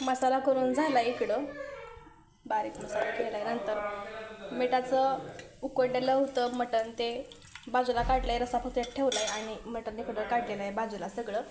मसाला करून झाला इकडं. बारीक मसाला केला नंतर. मिठाचं उकडलेलं होतं मटण ते बाजूला काढलं आहे रसा फक्त ठेवला आहे आणि मटण इकडं काढलेलं आहे बाजूला सगळं.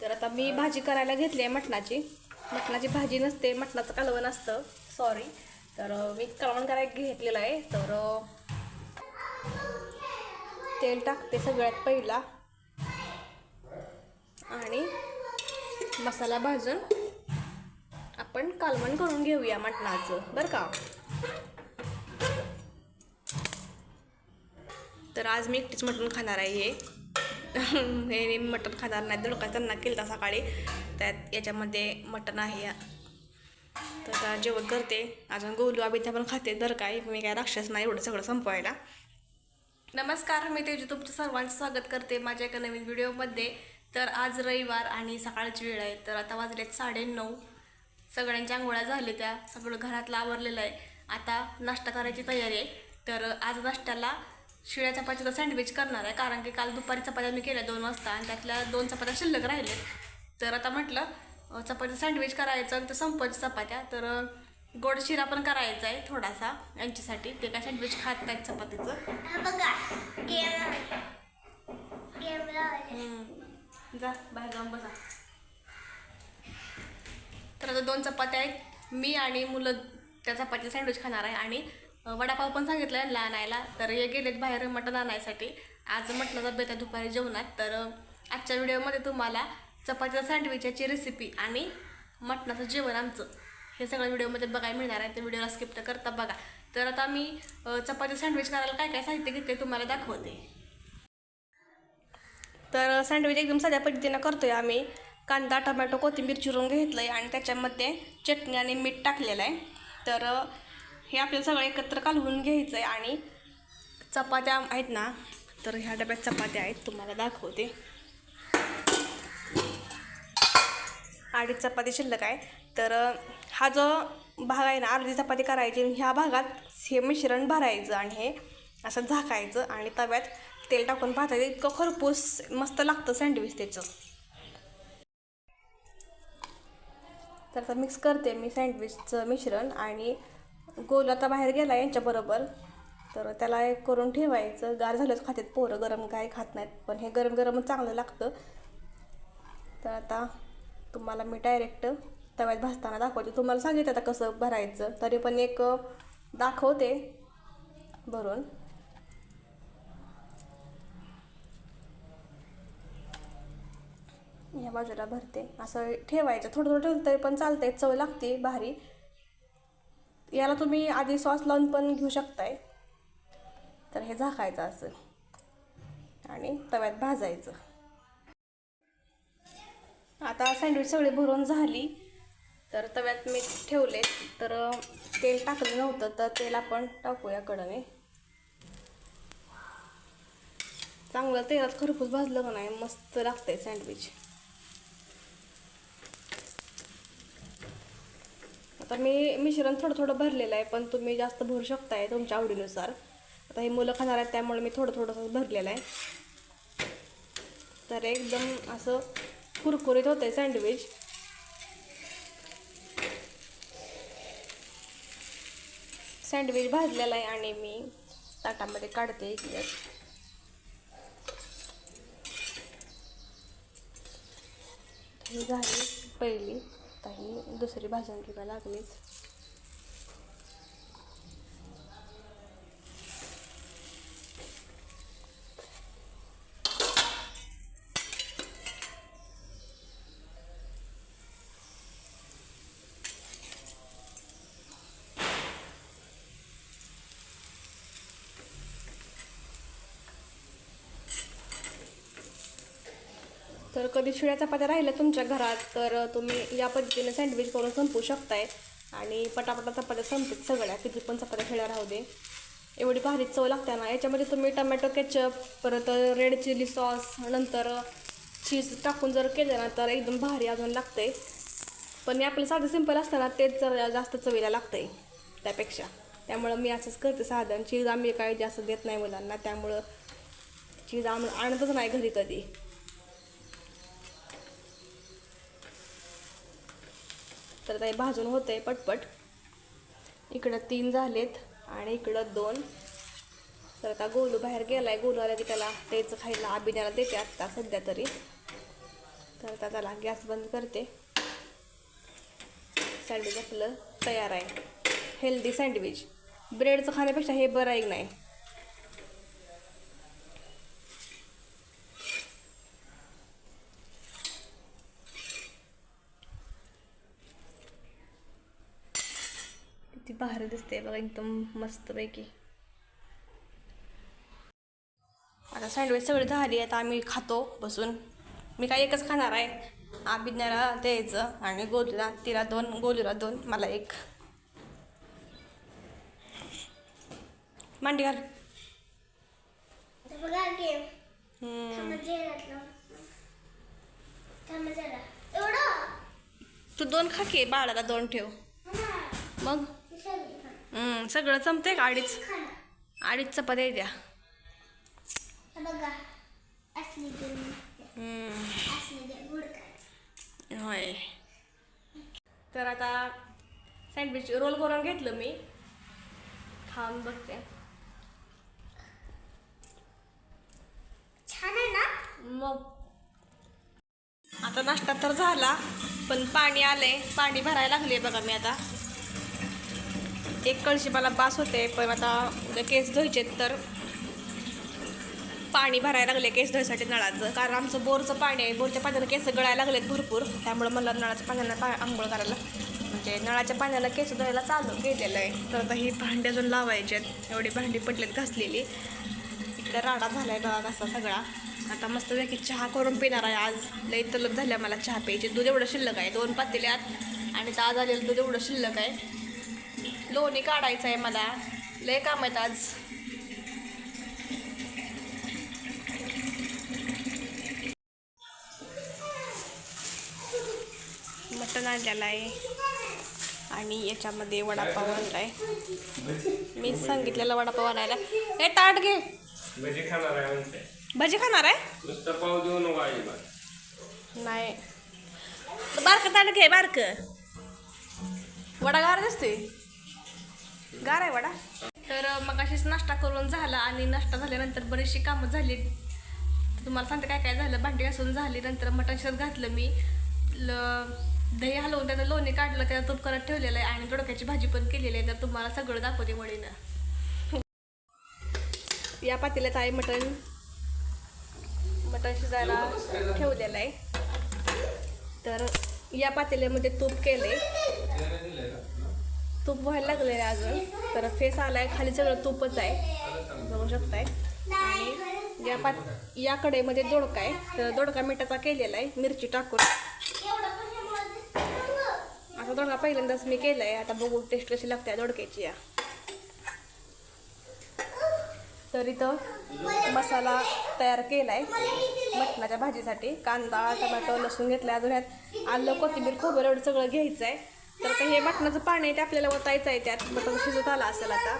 तर आता मी भाजी करायला घेतली आहे मटणाची. मटणाची भाजी नसते मटणाचं कालवण असतं. सॉरी तर मी कालवण करायला घेतलेलं आहे. तर तेल टाकते सगळ्यात पहिला. आणि मसाला भाजून आपण कालवण करून घेऊया मटणाचं बरं का? तर आज मी एकटीच मटण खाणार आहे हे. हे मटण खाणार नाही तर लोकांना त्यांना केलं होता सकाळी. त्यात याच्यामध्ये मटण आहे. तर आता जेवण करते. अजून गोलू अभिता पण खाते बरं काय मी काय राक्षस नाही एवढं सगळं संपवायला. नमस्कार मी तेजू तुमचं सर्वांचं स्वागत करते माझ्या एका नवीन व्हिडिओमध्ये. तर आज रविवार आणि सकाळची वेळ आहे. तर आता वाजलेत साडेनऊ. सगळ्यांच्या आंघोळ्या झाल्या त्या. सगळं घरातलं आवरलेलं आहे. आता नाश्ता करायची तयारी आहे. तर आज नाश्त्याला शिळ्या चपातीचा सँडविच करणार आहे. कारण की काल दुपारी चपात्या मी केल्या दोन वाजता आणि त्यातल्या दोन चपात्या शिल्लक राहिल्या तर आता म्हटलं चपाती सँडविच करायचं आणि ते संपवायची चपात्या. तर गोड शिरा पण करायचा आहे थोडासा यांच्यासाठी. ते काय सँडविच खात नाहीत चपातीचं. जा बाहेर जाऊन बसा. तर आता दोन चपात्या आहेत. मी आणि मुलं त्या चपाती सँडविच खाणार आहे. आणि वडापाव पण सांगितलं आहे आणायला तर हे गेलेत बाहेर मटण आणायसाठी. आज मटणाचा बेत आहे दुपारी जेवणात. तर आजच्या व्हिडिओमध्ये तुम्हाला चपातीचा सँडविचची रेसिपी आणि मटणाचं जेवण आमचं हे सगळं व्हिडिओमध्ये बघायला मिळणार आहे. तर व्हिडिओला स्किप तर करता बघा. तर आता मी चपाती सँडविच करायला काय काय साहित्य घेते तुम्हाला दाखवते. तर सँडविच एकदम साध्या पद्धतीनं करतोय आम्ही. कांदा टमॅटो कोथिंबीर चिरून घेतलं आहे आणि त्याच्यामध्ये चटणी आणि मीठ टाकलेलं आहे. तर हे आपल्याला सगळं एकत्र कालवून घ्यायचं आहे आणि चपात्या आहेत ना तर ह्या डब्यात चपात्या आहेत तुम्हाला दाखवते. अडीच चपाती शिल्लक आहे. तर हा जो भाग आहे ना अर्धी चपाती करायची ह्या भागात हे मिश्रण भरायचं आणि हे असं झाकायचं आणि तव्यात तेल टाकून भाजायचं. इतकं खरपूस मस्त लागतं सँडविच त्याचं. तर आता मिक्स करते मी सँडविचचं मिश्रण आणि गोल आता बाहेर गेला यांच्याबरोबर तर त्याला एक करून ठेवायचं. गार झालंच खातात पोरं गरम काय खात नाहीत पण हे गरम गरमच चांगलं लागतं. तर आता तुम्हाला मी डायरेक्ट तव्यात भाजताना दाखवते. तुम्हाला सांगितलं आता कसं भरायचं तरी पण एक दाखवते भरून. या बाजूला भरते. असं ठेवायचं. थोडं थोडं ठेवलं तरी पण आहे चव लागते भारी. याला तुम्ही आधी सॉस लावून पण घेऊ शकताय. तर हे झाकायचं असं. आणि तव्यात भाजायचं. आता सँडविच सगळी भरून झाली. तर तव्यात मी ठेवले. तर तेल टाकलं नव्हतं तर तेल आपण टाकूया कडने चांगलं तेलात खरपूस भाजलं का नाही मस्त लागतंय सँडविच. आता मी मिश्रण थोडं थोडं भरलेलं आहे पण तुम्ही जास्त भरू शकताय तुमच्या आवडीनुसार. आता हे मुलं खाणार आहेत त्यामुळे मी थोडं थोडंसं भरलेलं आहे. तर एकदम असं कुरकुरीत होतं आहे सँडविच. सँडविच भाजलेला आहे आणि मी ताटामध्ये काढते इकडे ही झाली पहिली. आता ही दुसरी भाजून घ्यायला लागलीच. तर कधी शिळ्या चपात्या राहिल्या तुमच्या घरात तर तुम्ही या पद्धतीने सँडविच करून संपवू शकताय. आणि पटापटा चपात्या संपतात सगळ्या किती पण चपात्या शिळ्या राहू दे. एवढी भारी चव लागते ना याच्यामध्ये तुम्ही टमॅटो केचप परत रेड चिली सॉस नंतर चीज टाकून जर केलं ना तर एकदम भारी अजून लागते पण आपलं साधं सिंपल असतं ना तेच जर जास्त चवीला लागतंय त्यापेक्षा. त्यामुळं मी असंच करते साधन चीज आम्ही काही जास्त देत नाही मुलांना त्यामुळं चीज आम आणतच नाही घरी कधी. तर आता हे भाजून होतं आहे पटपट. इकडं तीन झालेत आणि इकडं दोन. तर आता गोलू बाहेर गेला आहे गोलू आला की त्याला त्याचं खायला आबिण्याला देते आत्ता सध्या तरी. तर आता त्याला गॅस बंद करते. सँडविच आपलं तयार आहे. हेल्दी सँडविच ब्रेडचं खाण्यापेक्षा हे बरं आहे नाही किती भारी दिसते बघा एकदम मस्तपैकी. आता सँडविच सगळी झाली आता आम्ही खातो बसून. मी काय एकच खाणार आहे? आबिज्ञाला द्यायचं आणि गोलूला तिला दोन गोलूला दोन मला एक. मांडी घाल. तू दोन खा की बाळाला दोन ठेव. मग. हम्म, सगळं जमतंय का अडीच. अडीच चपात्या द्या बघा असली असली होय. तर आता सँडविच रोल करून घेतलं मी. खाऊन बघते. छान आहे ना? मग. आता नाश्ता तर झाला पण पाणी आलंय. पाणी भरायला लागले बघा मी आता. एक कळशी मला बास होते पण आता उद्या केस धुवायचे तर पाणी भरायला लागले केस धुवायसाठी नळाचं. कारण आमचं बोरचं पाणी आहे बोरच्या पाण्याला केस गळायला लागलेत भरपूर. त्यामुळे मला नळाच्या पाण्याला पा आंघोळ करायला. म्हणजे नळाच्या पाण्याला केस धुवायला चालू केलेलं आहे. तर आता ही भांडी अजून लावायचे आहेत. एवढी भांडी पडलेत घासलेली. इकडं राडा झाला आहे बघा कसा सगळा. आता मस्त व्यक्ती चहा करून पिणार आहे आज. लई तलब झाल्या मला चहा प्यायची. दूध एवढं शिल्लक आहे. दोन पातेल्यात. आणि आज आलेलं दूध एवढं शिल्लक आहे. लोणी काढायचं आहे मला. लय काम आहेत आज. मटण आणलेलं आहे. आणि याच्यामध्ये वडापाव आणलाय. मी सांगितलेला वडापाव आणायला. हे ताट घे. भजी खाणार आहे म्हणते भजी खाणार आहे? नुसतं पाव देऊ नको अजिबात. नाही. बारक ताट घे बारक. वडा गार दिसते गार आहे वडा. तर मग अशीच नाश्ता करून झाला आणि नाश्ता झाल्यानंतर बरीचशी कामं झाली. तुम्हाला सांगते काय काय झालं. भांडी घासून झाली नंतर मटण शिजत घातलं मी. ल दही हलवून त्याचं लोणी काढलं त्याला तूप करत ठेवलेलं आहे आणि दोडक्याची भाजी पण केलेली आहे. तर तुम्हाला सगळं दाखवते वडीनं. या पातेल्यात आहे मटण. मटण शिजायला ठेवलेलं आहे. तर या पातेल्यामध्ये तूप केले तूप व्हायला लागलेलं आहे अजून तर फेस आलाय खाली सगळं तूपच आहे. बघू शकताय. आणि या पात या म्हणजे दोडका आहे. तर दोडका मिठाचा केलेला आहे मिरची टाकून. आता दोडका पहिल्यांदाच मी केलाय. आता बघू टेस्ट कशी लागते दोडक्याची या. तर इथं मसाला तयार केला आहे मटणाच्या भाजीसाठी. कांदा टमॅटो लसूण घेतला अजून ह्यात. आलं कोथिंबीर खोबरं एवढं सगळं घ्यायचं आहे तर आता हे मटणाचं पाणी आहे ते आपल्याला ओतायचं आहे त्यात. मटण शिजत आलं असेल आता.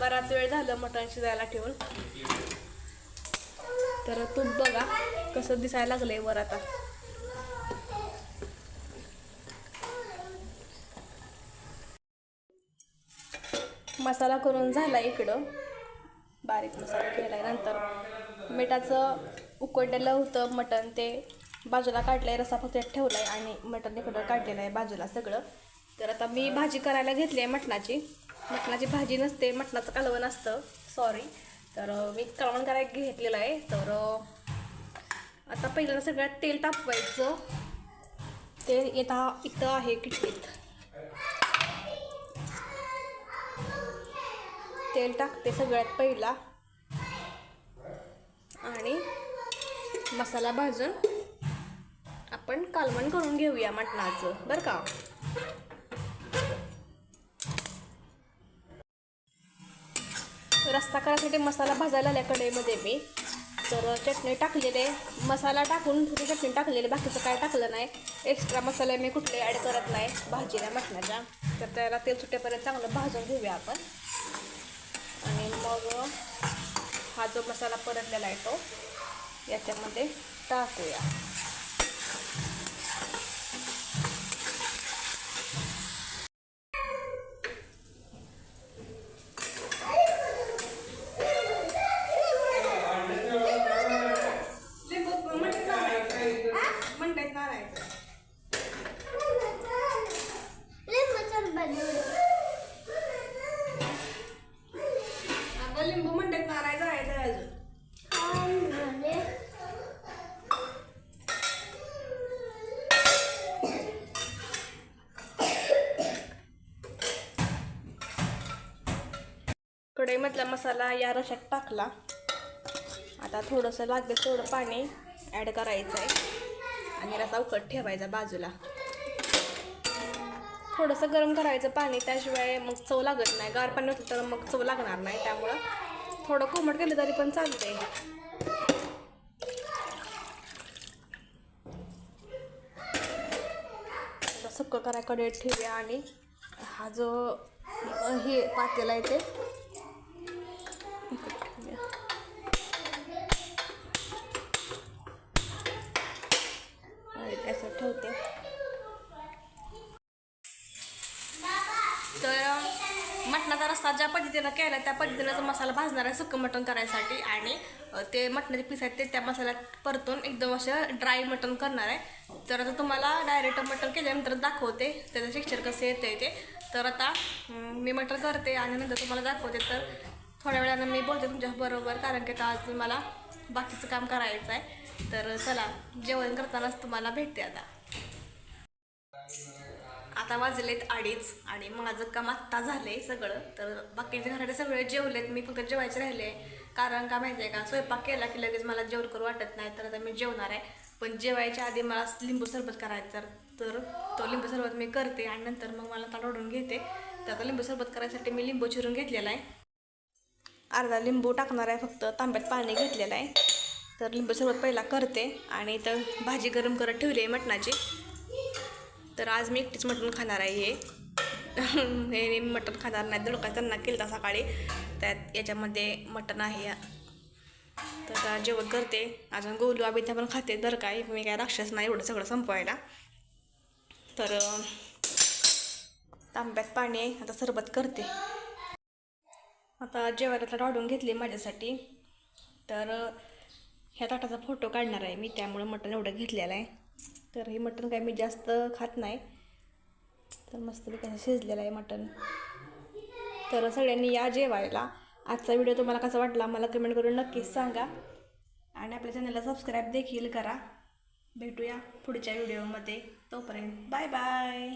बराच वेळ झालं मटण शिजायला ठेवून. तर तूप बघा कसं दिसायला लागलंय वर आता. मसाला करून झाला इकडं. बारीक मसाला केलाय नंतर. मिठाचं उकडलेलं होतं मटण ते. बाजूला काढलंय रसा फक्त ठेवलाय आणि मटण इकडं काढलेलं आहे बाजूला सगळं. तर आता मी भाजी करायला घेतली आहे मटणाची. मटणाची भाजी नसते मटणाचं कालवण असतं. सॉरी तर मी कालवण करायला घेतलेलं आहे. तर आता पहिल्यांदा सगळ्यात तेल तापवायचं. तेल येता इथं आहे किटलीत तेल टाकते सगळ्यात पहिला. आणि मसाला भाजून आपण कालवण करून घेऊया मटणाचं बरं का? रस्ता करायसाठी मसाला भाजायला आल्या कढईमध्ये मी. तर चटणी टाकलेले मसाला टाकून थोडी चटणी टाकलेली बाकीचं काय टाकलं नाही. एक्स्ट्रा मसाले मी कुठले ॲड करत नाही भाजीला मटणाच्या. तर त्याला तेल सुटेपर्यंत चांगलं भाजून घेऊया आपण. आणि मग हा जो मसाला परतलेला आहे तो याच्यामध्ये टाकूया. भांड्यात आता लिंबू आहे अजून. मसाला या रशात टाकला. आता थोडंसं लागेल थोडं पाणी ॲड करायचं आहे आणि रसा उकट ठेवायचा बाजूला. थोडंसं गरम करायचं पाणी त्याशिवाय मग चव लागत नाही. गार पाणी होतं तर मग चव लागणार नाही. त्यामुळं थोडं कोमट केलं तरी पण चालतंय. आता सुक्क करा कढईत ठेवूया आणि हा जो हे पातेला आहे ते इकडे ठेवूया. आणि असं ठेवते तर मटणाचा रस्सा ज्या पद्धतीनं केला त्या पद्धतीनं मसाला भाजणार आहे सुकं मटण करायसाठी. आणि ते मटणाचे पीस आहेत ते त्या मसाल्यात परतून एकदम असं ड्राय मटण करणार आहे. तर आता तुम्हाला डायरेक्ट मटण केल्यानंतर दाखवते त्याचं टेक्स्चर कसं येतं ते. तर आता मी मटण करते आणि नंतर तुम्हाला दाखवते. तर थोड्या वेळानं मी बोलते तुमच्याबरोबर कारण की आज मला बाकीचं काम करायचं आहे तर चला जेवण करतानाच तुम्हाला भेटते आता. आता वाजलेत अडीच आणि माझं काम आत्ता झालंय सगळं. तर बाकीचे घराकडे सगळे जेवलेत मी फक्त जेवायचे राहिले कारण का माहिती आहे का स्वयंपाक केला की लगेच मला जेवण करू वाटत नाही तर आता मी जेवणार आहे. पण जेवायच्या आधी मला लिंबू सरबत करायचं तर तो लिंबू सरबत मी करते आणि नंतर मग मला ताट ओढून घेते. तर आता लिंबू सरबत करायसाठी मी लिंबू चिरून घेतलेला आहे. अर्धा लिंबू टाकणार आहे फक्त तांब्यात पाणी घेतलेलं आहे. तर लिंबू सरबत पहिला करते आणि तर भाजी गरम करत ठेवली आहे मटणाची. तर आज मी एकटीच मटण खाणार आहे. हे हे मटण खाणार नाही. तर लोकांना त्यांना केलं सकाळी. त्यात याच्यामध्ये मटण आहे. तर आता जेवण करते. अजून गोलू अभिता पण खाते तर काय मी काय राक्षस नाही एवढं सगळं संपवायला. तर तांब्यात पाणी आहे. आता सरबत करते. आता जेवायला तर वाढून घेतली माझ्यासाठी. तर ह्या ताटाचा फोटो काढणार आहे मी. त्यामुळं मटण एवढं घेतलेलं आहे. तर हे मटण काय मी जास्त खात नाही. तर मस्तपैकी असं शिजलेलं आहे मटण. तर सगळ्यांनी या जेवायला. आजचा व्हिडिओ तुम्हाला कसा वाटला मला कमेंट करून नक्कीच सांगा. आणि आपल्या चॅनलला सबस्क्राईब देखील करा. भेटूया पुढच्या व्हिडिओमध्ये तोपर्यंत बाय बाय